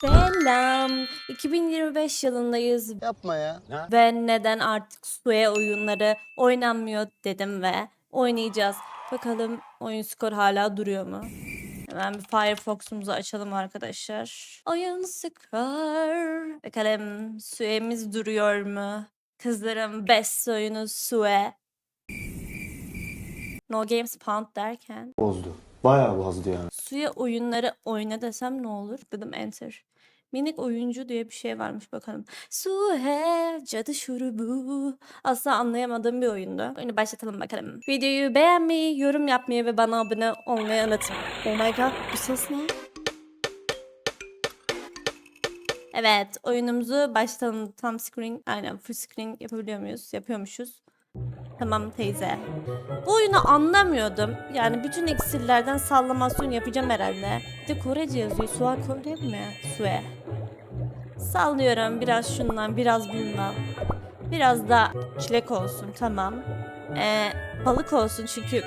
Selam. 2025 yılındayız Yapma ya. ve neden artık Sue oyunları oynanmıyor dedim ve oynayacağız. Bakalım oyun skor hala duruyor mu? Hemen bir Firefox'umuzu açalım arkadaşlar. Oyun skor. Bakalım Sue'miz duruyor mu? Kızların best oyunu Sue. No Games Pound derken. Bozdu. Bayağı bozdu yani. Suya oyunları oyna desem ne olur? Dedim enter. Minik oyuncu diye bir şey varmış bakalım. Suhe cadı şurubu. Asla anlayamadığım bir oyundu. Oyunu başlatalım bakalım. Videoyu beğenmeyi, yorum yapmayı ve bana abone olmayı unutmayın. Oh my god bu ses ne? Evet oyunumuzu baştan tam screen aynen full screen yapabiliyor muyuz? Yapıyormuşuz. Tamam teyze. Bu oyunu anlamıyordum. Yani bütün iksirlerden sallamasyon yapacağım herhalde. Bir de Korece yazıyor. Suha Kore mi? Sue. Sallıyorum. Biraz şundan, biraz bundan. Biraz da çilek olsun. Tamam. Ee, balık olsun çünkü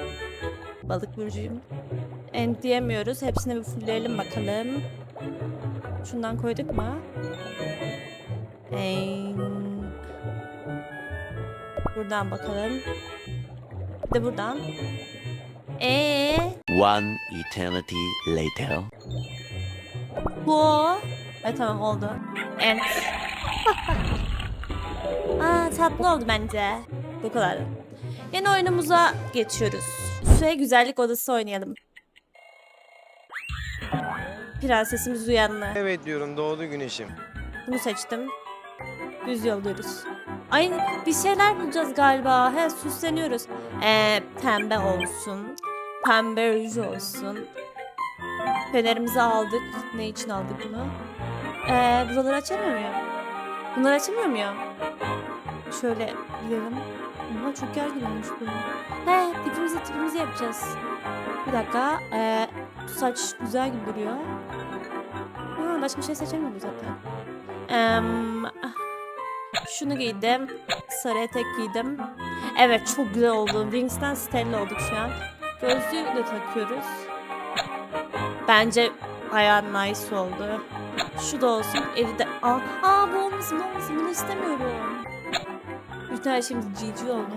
balık burcuyum. En diyemiyoruz. Hepsini bir fullleyelim bakalım. Şundan koyduk mu? Ee, buradan bakalım. Bir de buradan. Ee, One eternity later. bu. E tamam oldu. Ent. Aa tatlı oldu bence. Bu kadar. Yeni oyunumuza geçiyoruz. Suya güzellik odası oynayalım. Prensesimiz uyanlı. Evet diyorum doğdu güneşim. Bunu seçtim. Düz yoldayız. Ay bir şeyler bulacağız galiba. He süsleniyoruz. Ee, pembe olsun. Pembe ruj olsun. Fenerimizi aldık. Ne için aldık bunu? Ee, buraları açamıyor muyum? Bunları açamıyor muyum? Şöyle gidelim. Ama çok gergin olmuş bu. He tipimizi tipimizi yapacağız. Bir dakika. Ee, saç güzel gibi duruyor. Ha, başka bir şey seçemiyorum zaten. Em, şunu giydim. Sarı etek giydim. Evet çok güzel oldu. Wings'ten Stella olduk şu an. Gözlüğü de takıyoruz. Bence bayağı nice oldu. Şu da olsun. Eli de... Aa, aa bu olmasın bu olmasın. Bunu istemiyorum. Tane şimdi GG oldu.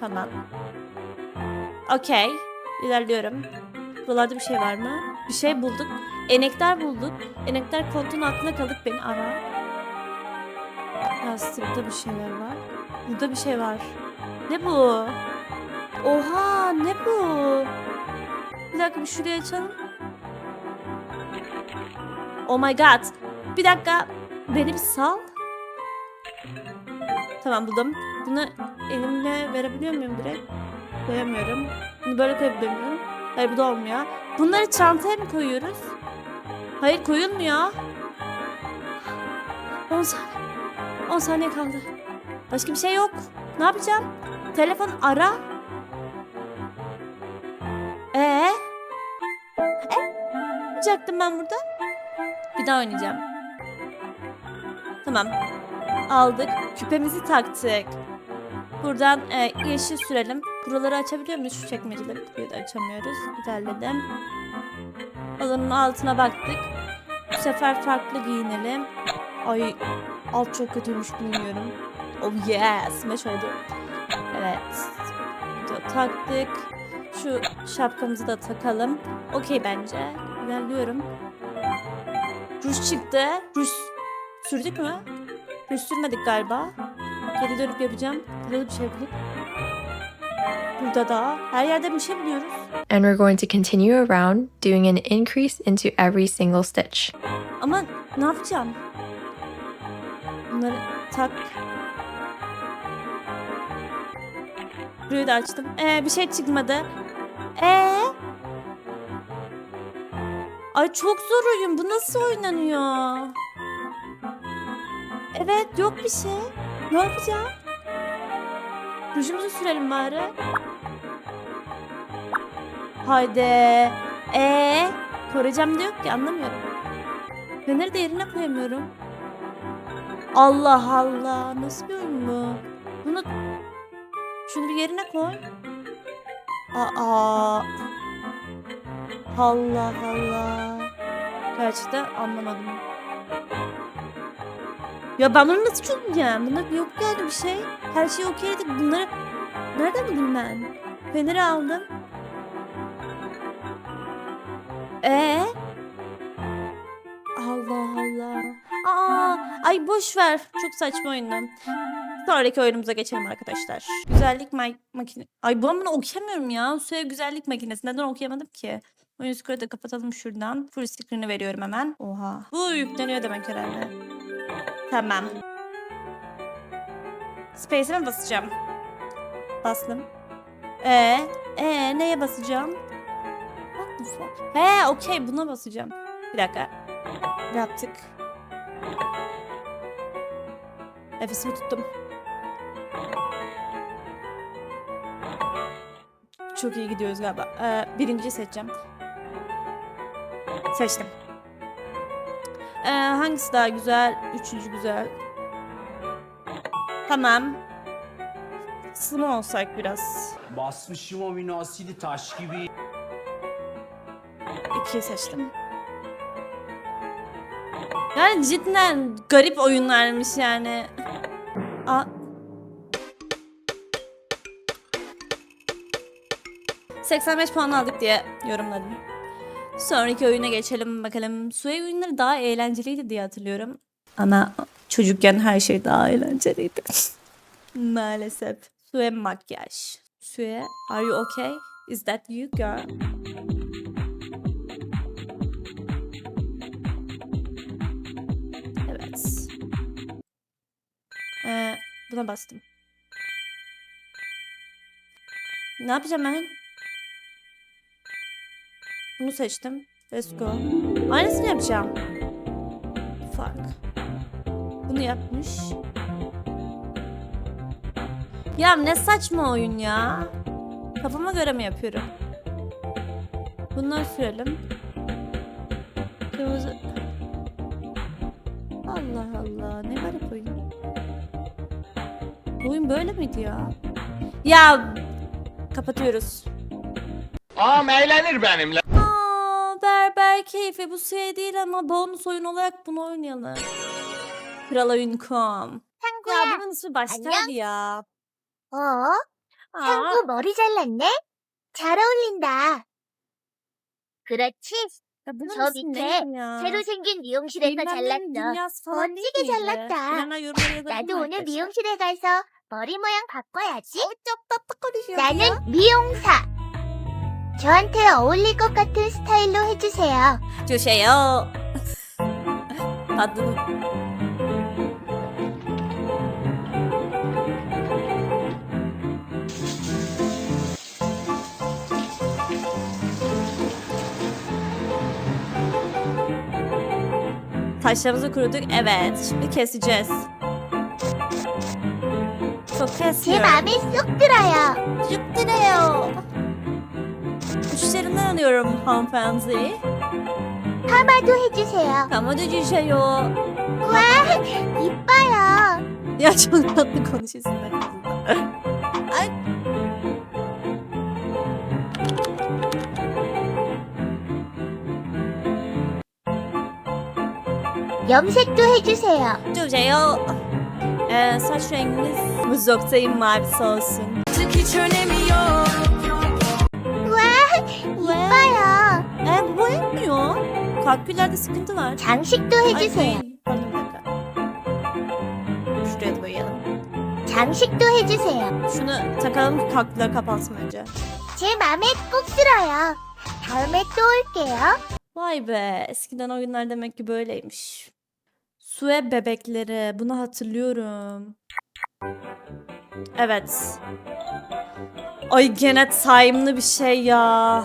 Tamam. Okey. İlerliyorum. Buralarda bir şey var mı? Bir şey bulduk. Enekler bulduk. Enekler koltuğun altında kalıp beni ara. Yastıkta bir şeyler var. Burada bir şey var. Ne bu? Oha ne bu? Bir dakika bir şuraya açalım. Oh my god. Bir dakika. Beni bir sal. Tamam buldum. Bunu elimle verebiliyor muyum direkt? Koyamıyorum. Bunu böyle koyabiliyor muyum? Hayır bu da olmuyor. Bunları çantaya mı koyuyoruz? Hayır koyulmuyor. 10 saniye. 10 saniye kaldı. Başka bir şey yok. Ne yapacağım? Telefon ara. Ee? E? Ne yapacaktım ben burada? Bir daha oynayacağım. Tamam. Aldık. Küpemizi taktık. Buradan e, yeşil sürelim. Buraları açabiliyor muyuz? Şu çekmeceleri açamıyoruz. İlerledim. Alanın altına baktık. Bu sefer farklı giyinelim. Ay alt çok kötüymüş bilmiyorum. Oh yes. Smash oldu. Evet. Taktık. Şu şapkamızı da takalım. Okey bence. İlerliyorum. Ruj çıktı. Ruj sürdük mü? Ruj sürmedik galiba. Geri dönüp yapacağım. Da bir şey bulup. Burada da. Her yerde bir şey buluyoruz. and we're going to continue around doing an increase into every single stitch. Ama ne yapacağım? Bunları tak. Burayı da açtım. Ee, bir şey çıkmadı. Ee? Ay çok zor oyun. Bu nasıl oynanıyor? Evet yok bir şey. Ne yapacağım? Rujumuzu sürelim bari. Haydi. Ee, Korecem de yok ki anlamıyorum. Feneri de yerine koyamıyorum. Allah Allah. Nasıl bir oyun bu? Bunu... Şunu bir yerine koy. Aa. Allah Allah. Gerçekten anlamadım. Ya ben bunu nasıl çözeceğim? Bunda yok yani bir şey. Her şey okeydi. Bunları nereden bileyim ben? Feneri aldım. Ee? Allah Allah. Aa, ay boş ver. Çok saçma oyundan. Sonraki oyunumuza geçelim arkadaşlar. Güzellik ma- makine... Ay ben bunu okuyamıyorum ya. Suya güzellik makinesi. Neden okuyamadım ki? Oyun scroll'u da kapatalım şuradan. Full screen'i veriyorum hemen. Oha. Bu yükleniyor demek herhalde. Tamam. Space'e mi basacağım? Bastım. Ee, ee neye basacağım? He, okey buna basacağım. Bir dakika. Yaptık. Nefesimi tuttum. Çok iyi gidiyoruz galiba. Ee, birinciyi seçeceğim. Seçtim. Ee, hangisi daha güzel? Üçüncü güzel. Tamam. Slim olsak biraz. Basmışım o münasili taş gibi. İkiyi seçtim. Yani cidden garip oyunlarmış yani. Aa. ...85 puan aldık diye yorumladım. Sonraki oyuna geçelim bakalım. Suya oyunları daha eğlenceliydi diye hatırlıyorum. Ama çocukken her şey daha eğlenceliydi. Maalesef. Suya makyaj. Suya, are you okay? Is that you girl? Evet. Ee, buna bastım. Ne yapacağım ben? Bunu seçtim. Let's go. Aynısını yapacağım. Fuck. Bunu yapmış. Ya ne saçma oyun ya. Kafama göre mi yapıyorum? Bunları sürelim. Kırmızı... Allah Allah ne garip oyun. Bu oyun böyle miydi ya? Ya kapatıyoruz. Ağam eğlenir benimle. Berber keyfi bu şey değil ama bonus oyun olarak bunu oynayalım. Kral oyun.com Ya bunun ismi başkaydı ya. 어? Aa, 상구 머리 잘랐네? 잘 어울린다. 그렇지? 저 밑에? 새로 생긴 미용실에서 잘랐어. 멋지게? 잘랐다. 나도 오늘? 미용실에 가서 머리 모양 바꿔야지. 나는. 미용사. 저한테 어울릴 것 같은 스타일로 해주세요. 주세요. Taşlarımızı kuruduk. Evet. Şimdi keseceğiz. Çok 제 kesmiyorum. 마음에 쏙 들어요. 사랑하는 여러분 홈팬지 파마도 해주세요. 감아줘 주셔요. 와, 이뻐요. 야 저는 어떤 건시 쓰나. 아 염색도 해주세요. 주세요. 에 사실 무섭지 맙소서 특히 전에미요. Kalküllerde sıkıntı var. 장식도 Ay, 해주세요. ay, pardon bir dakika. Şuraya da boyayalım. 장식도 해주세요. Şunu takalım ki kalküller kapansın önce. 제 맘에 꼭 들어요. 다음에 또 올게요. Vay be eskiden oyunlar demek ki böyleymiş. Sue bebekleri bunu hatırlıyorum. Evet. Ay gene time'lı bir şey ya.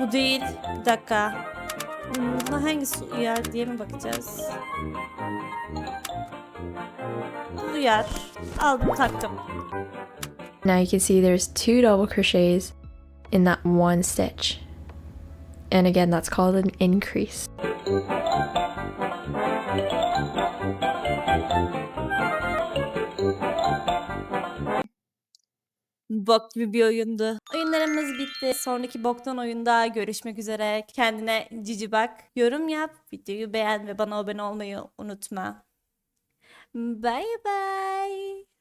Bu değil. Bir dakika. Hmm, hangisi uyar diye mi bakacağız? Bu Uyar. Aldım taktım. Now you can see there's two double crochets in that one stitch. And again, that's called an increase. Bok gibi bir oyundu. Oyunlar oyunlarımız bitti. Sonraki boktan oyunda görüşmek üzere. Kendine cici bak. Yorum yap, videoyu beğen ve bana abone olmayı unutma. Bye bye.